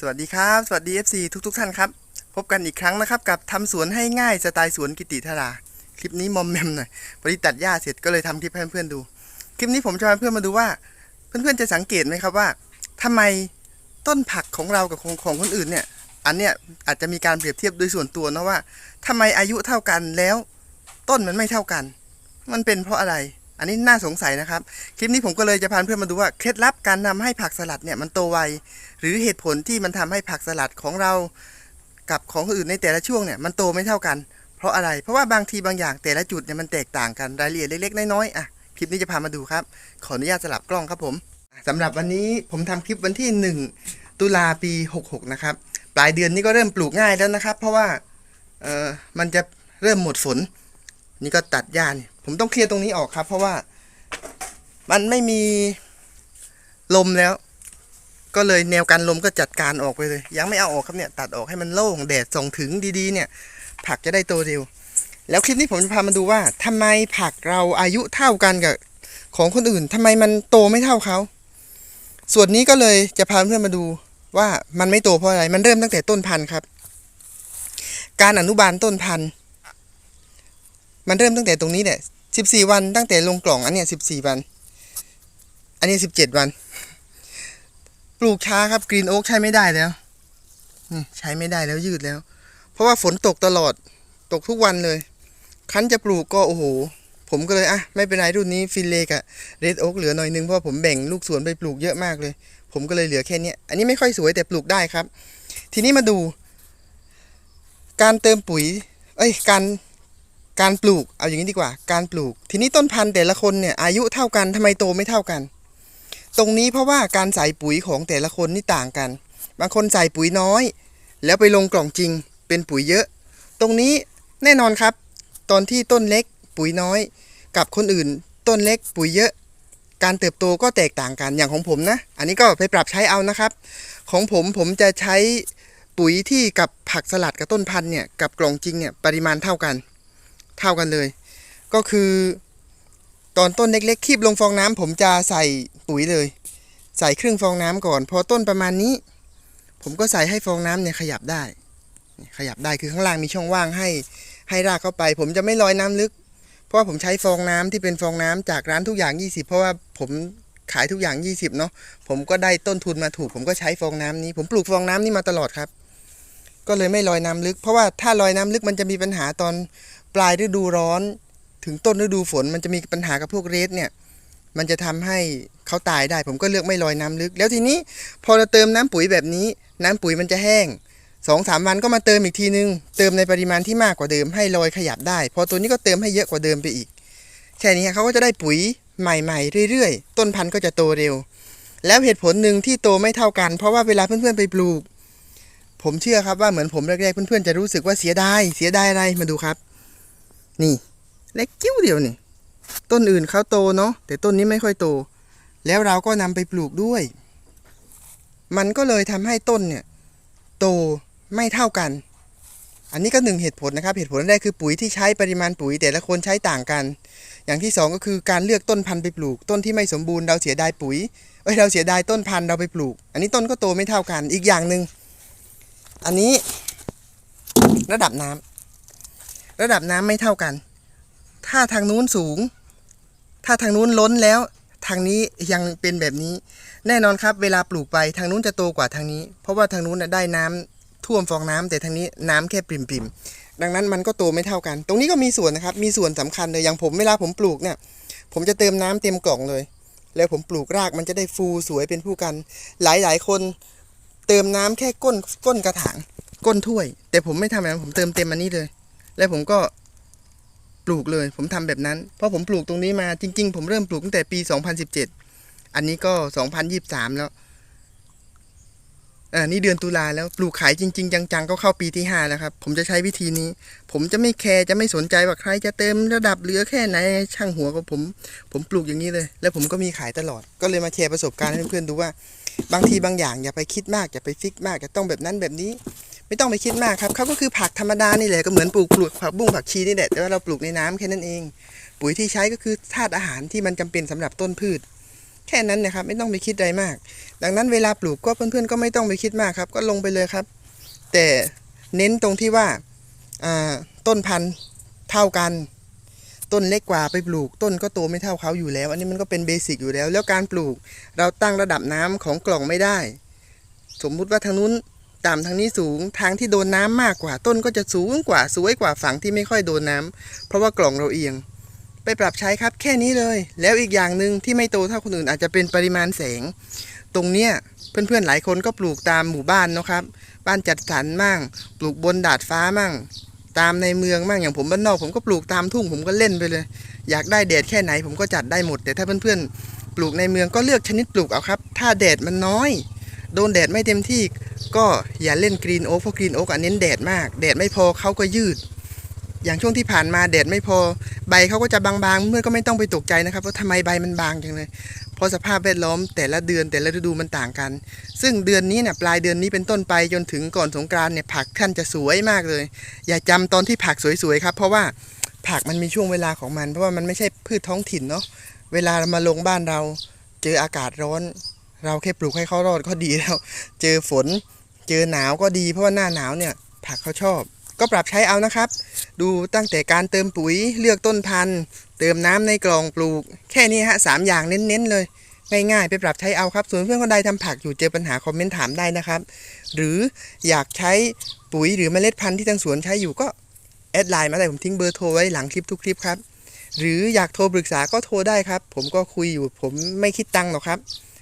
สวัสดีครับ สวัสดี FC ทุกทุกๆ ท่านครับ พบกันอีกครั้งนะครับ กับทำสวนให้ง่ายสไตล์สวนกิติธารา คลิปนี้มอมแมมหน่อยพอดีตัดหญ้าเสร็จก็เลยทำคลิปให้เพื่อนๆดู คลิปนี้ผมจะพาเพื่อนมาดูว่า เพื่อนๆจะสังเกตไหมครับว่าทำไมต้นผักของเรากับของของคนอื่นเนี่ย อันเนี้ยอาจจะมีการเปรียบเทียบโดยส่วนตัวนะว่าทำไมอายุเท่ากันแล้ว ต้นมันไม่เท่ากัน มันเป็นเพราะอะไร อันนี้น่าสงสัยนะครับ คลิปนี้ผมก็เลยจะพาเพื่อนมาดูว่าเคล็ดลับการทำให้ผักสลัดเนี่ยมันโตไว หรือเหตุผลที่มันทำให้ผักสลัดของเรา กับของอื่นในแต่ละช่วงเนี่ยมันโตไม่เท่ากัน เพราะอะไร เพราะว่าบางทีบางอย่างแต่ละจุดเนี่ยมันแตกต่างกันรายละเอียดเล็กๆน้อยๆอะคลิปนี้จะพามาดูครับ ขออนุญาตสลับกล้องครับผมสำหรับวันนี้ผมทำคลิปวันที่ 1 ตุลาปี 66 นะครับ ปลายเดือนนี้ก็เริ่มปลูกง่ายแล้วนะครับ เพราะว่าเออมันจะเริ่มหมดฝนนี่ก็ตัดหญ้านี่ ผมต้องเคลียร์ตรงนี้ออกครับ เพราะว่ามันไม่มีลมแล้ว ก็เลยแนวกันลมก็จัดการออกไปเลย ยังไม่เอาออกครับเนี่ย ตัดออกให้มันโล่งแดดส่องถึงดีๆ เนี่ย ผักจะได้โตเร็ว แล้วคลิปนี้ผมจะพามาดูว่าทำไมผักเราอายุเท่ากันกับของคนอื่นทำไมมันโตไม่เท่าเขาส่วนนี้ก็เลยจะพาเพื่อนมาดูว่ามันไม่โตเพราะอะไร มันเริ่มตั้งแต่ต้นพันธุ์ครับ การอนุบาลต้นพันธุ์ มันเริ่มตั้งแต่ตรงนี้แหละ สิบสี่วันตั้งแต่ลงกล่องอันเนี้ยสิบสี่วัน อันนี้สิบเจ็ดวัน ปลูกช้าครับกรีนโอ๊กใช้ไม่ได้แล้วใช้ไม่ได้แล้วยืดแล้ว เพราะว่าฝนตกตลอดตกทุกวันเลย คันจะปลูกก็โอ้โห ผมก็เลยอะไม่เป็นไรรุ่นนี้ฟินเลกับเรดโอ๊กเหลือหน่อยนึงเพราะผมแบ่งลูกสวนไปปลูกเยอะมากเลย ผมก็เลยเหลือแค่เนี้ยอันนี้ไม่ค่อยสวยแต่ปลูกได้ครับ ทีนี้มาดู การเติมปุ๋ย เอ้ย การ การปลูกเอาอย่างนี้ดีกว่า การปลูก ทีนี้ต้นพันธุ์แต่ละคนเนี่ยอายุเท่ากันทำไมโตไม่เท่ากัน ตรงนี้เพราะว่าการใส่ปุ๋ยของแต่ละคนนี่ต่างกัน บางคนใส่ปุ๋ยน้อย แล้วไปลงกล่องจริง เป็นปุ๋ยเยอะ ตรงนี้แน่นอนครับ ตอนที่ต้นเล็กปุ๋ยน้อย กับคนอื่น ต้นเล็กปุ๋ยเยอะ การเติบโตก็แตกต่างกันอย่างของผมนะ อันนี้ก็ไปปรับใช้เอานะครับ ของผมผมจะใช้ปุ๋ยที่กับผักสลัดกับต้นพันธุ์เนี่ยกับกล่องจริงเนี่ยปริมาณเท่ากัน เท่ากันเลย ก็คือ ตอนต้นเล็กๆคีบลงฟองน้ำผมจะใส่ปุ๋ยเลย ใส่ครึ่งฟองน้ำก่อน พอต้นประมาณนี้ ผมก็ใส่ให้ฟองน้ำเนี่ยขยับได้ ขยับได้คือข้างล่างมีช่องว่างให้ให้รากเข้าไป ผมจะไม่ลอยน้ำลึก เพราะว่าผมใช้ฟองน้ำที่เป็นฟองน้ำจากร้านทุกอย่าง 20 เพราะว่าผมขายทุกอย่าง 20 เนาะ ผมก็ได้ต้นทุนมาถูก ผมก็ใช้ฟองน้ำนี้ ผมปลูกฟองน้ำนี้มาตลอดครับ ก็เลยไม่ลอยน้ำลึก เพราะว่าถ้าลอยน้ำลึกมันจะมีปัญหาตอน ปลายฤดูร้อน ถึงต้นฤดูฝนมันจะมีปัญหากับพวกเรสเนี่ย มันจะทำให้เขาตายได้ ผมก็เลือกไม่ลอยน้ำลึก แล้วทีนี้พอเราเติมน้ำปุ๋ยแบบนี้ น้ำปุ๋ยมันจะแห้งสองสามวันก็มาเติมอีกทีนึง เติมในปริมาณที่มากกว่าเดิมให้ลอยขยับได้ พอตัวนี้ก็เติมให้เยอะกว่าเดิมไปอีกแค่นี้เขาก็จะได้ปุ๋ยใหม่ๆเรื่อยๆ ต้นพันธุ์ก็จะโตเร็ว แล้วเหตุผลหนึ่งที่โตไม่เท่ากัน เพราะว่าเวลาเพื่อนๆไปปลูก ผมเชื่อครับว่าเหมือนผมแรกๆเพื่อนๆจะรู้สึกว่าเสียดายเสียดายอะไรมาดูครับ นี่เล็กจิ้วเดียวนี่ ต้นอื่นเขาโตเนาะแต่ต้นนี้ไม่ค่อยโต แล้วเราก็นำไปปลูกด้วย มันก็เลยทำให้ต้นเนี่ย โตไม่เท่ากัน อันนี้ก็หนึ่งเหตุผลนะครับ เหตุผลแรกคือปุ๋ยที่ใช้ปริมาณปุ๋ย แต่ละคนใช้ต่างกัน อย่างที่สองก็คือการเลือกต้นพันธุ์ไปปลูก ต้นที่ไม่สมบูรณ์เราเสียดายปุ๋ยเอ้ยเราเสียดายต้นพันธุ์เราไปปลูก อันนี้ต้นก็โตไม่เท่ากันอีกอย่างหนึ่งอันนี้ระดับน้ำ ระดับน้ำไม่เท่ากัน ถ้าทางนู้นสูง ถ้าทางนู้นล้นแล้ว ทางนี้ยังเป็นแบบนี้ แน่นอนครับ เวลาปลูกไปทางนู้นจะโตกว่าทางนี้ เพราะว่าทางนู้นได้น้ำท่วมฟองน้ำแต่ทางนี้น้ำแค่ปริมๆ ดังนั้นมันก็โตไม่เท่ากัน ตรงนี้ก็มีส่วนนะครับ มีส่วนสำคัญเลย อย่างผมเวลาผมปลูกเนี่ย ผมจะเติมน้ำเต็มกล่องเลย แล้วผมปลูกรากมันจะได้ฟูสวยเป็นผู้กัน หลายๆ คนเติมน้ำแค่ก้นก้นกระถางก้นถ้วย แต่ผมไม่ทำแบบนั้นผมเติมเต็มอันนี้เลย แล้วผมก็ปลูกเลย ผมทำแบบนั้น เพราะผมปลูกตรงนี้มาจริง ๆ ผมเริ่มปลูกตั้งแต่ปี 2017 อันนี้ก็ 2023 แล้วอ่านี่เดือนตุลาแล้วปลูกขายจริง ๆ จังๆ ก็เข้าปีที่ 5 แล้วครับ ผมจะใช้วิธีนี้ ผมจะไม่แคร์จะไม่สนใจว่าใครจะเติมระดับเหลือแค่ไหนช่างหัวกับผม ผมปลูกอย่างนี้เลย แล้วผมก็มีขายตลอด ก็เลยมาแชร์ประสบการณ์ให้เพื่อนๆดูว่า บางทีบางอย่างอย่าไปคิดมากอย่าไปฟิกมากจะต้องแบบนั้นแบบนี้ ไม่ต้องไปคิดมากครับเขาก็คือผักธรรมดานี่แหละก็เหมือนปลูกปลูกผักบุ้งผักชีนี่แหละแต่ว่าเราปลูกในน้ำแค่นั้นเอง ปุ๋ยที่ใช้ก็คือธาตุอาหารที่มันจำเป็นสำหรับต้นพืช แค่นั้นนะครับ ไม่ต้องไปคิดอะไรมาก ดังนั้นเวลาปลูกก็เพื่อนๆ ก็ไม่ต้องไปคิดมากครับ ก็ลงไปเลยครับ แต่เน้นตรงที่ว่าต้นพันธุ์เท่ากัน ต้นเล็กกว่าไปปลูก ต้นก็โตไม่เท่าเขาอยู่แล้ว อันนี้มันก็เป็นเบสิกอยู่แล้ว แล้วการปลูกเราตั้งระดับน้ำของกล่องไม่ได้ สมมุติว่าทางนู้น ต่ำทางนี้สูงทางที่โดนน้ำมากกว่าต้นก็จะสูงกว่าสวยกว่าฝั่งที่ไม่ค่อยโดนน้ำเพราะว่ากล่องเราเอียง ไปปรับใช้ครับแค่นี้เลย แล้วอีกอย่างหนึ่งที่ไม่โตเท่าคนอื่นอาจจะเป็นปริมาณแสง ตรงเนี้ยเพื่อนๆหลายคนก็ปลูกตามหมู่บ้านนะครับ บ้านจัดสรรมั่ง ปลูกบนดาดฟ้ามั่ง ตามในเมืองมั่งอย่างผมบ้านนอก ผมก็ปลูกตามทุ่งผมก็เล่นไปเลย อยากได้แดดแค่ไหนผมก็จัดได้หมด แต่ถ้าเพื่อนๆปลูกในเมืองก็เลือกชนิดปลูกเอาครับ ถ้าแดดมันน้อย โดนแดดไม่เต็มที่ ก็อย่าเล่นกรีนโอ๊กเพราะกรีนโอ๊กอันเน้นแดดมาก แดดไม่พอเขาก็ยืด อย่างช่วงที่ผ่านมาแดดไม่พอ ใบเขาก็จะบางๆเพื่อก็ไม่ต้องไปตกใจนะครับว่าทำไมใบมันบางจังเลยเพราะสภาพแวดล้อมแต่ละเดือนแต่ละฤดูมันต่างกัน ซึ่งเดือนนี้เนี่ยปลายเดือนนี้เป็นต้นไปจนถึงก่อนสงกรานต์เนี่ยผักท่านจะสวยมากเลย อย่าจำตอนที่ผักสวยๆครับ เพราะว่าผักมันมีช่วงเวลาของมัน เพราะว่ามันไม่ใช่พืชท้องถิ่นเนาะเวลาเรามาลงบ้านเรา เจออากาศร้อน เราแค่ปลูกให้เขารอดก็ดีแล้ว เจอฝน เจอหนาวก็ดี เพราะว่าหน้าหนาวเนี่ยผักเขาชอบ ก็ปรับใช้เอานะครับ ดูตั้งแต่การเติมปุ๋ยเลือกต้นพันธุ์ เติมน้ำในกล่องปลูก แค่นี้ฮะสามอย่างเน้นๆเลยง่ายๆไปปรับใช้เอาครับ ส่วนเพื่อนคนใดทำผักอยู่เจอปัญหาคอมเมนต์ถามได้นะครับ หรืออยากใช้ปุ๋ยหรือเมล็ดพันธุ์ที่ทางสวนใช้อยู่ก็แอดไลน์มาได้ผมทิ้งเบอร์โทรไว้หลังคลิปทุกคลิปครับ หรืออยากโทรปรึกษาก็โทรได้ครับ ผมก็คุยอยู่ผมไม่คิดตังค์หรอกครับ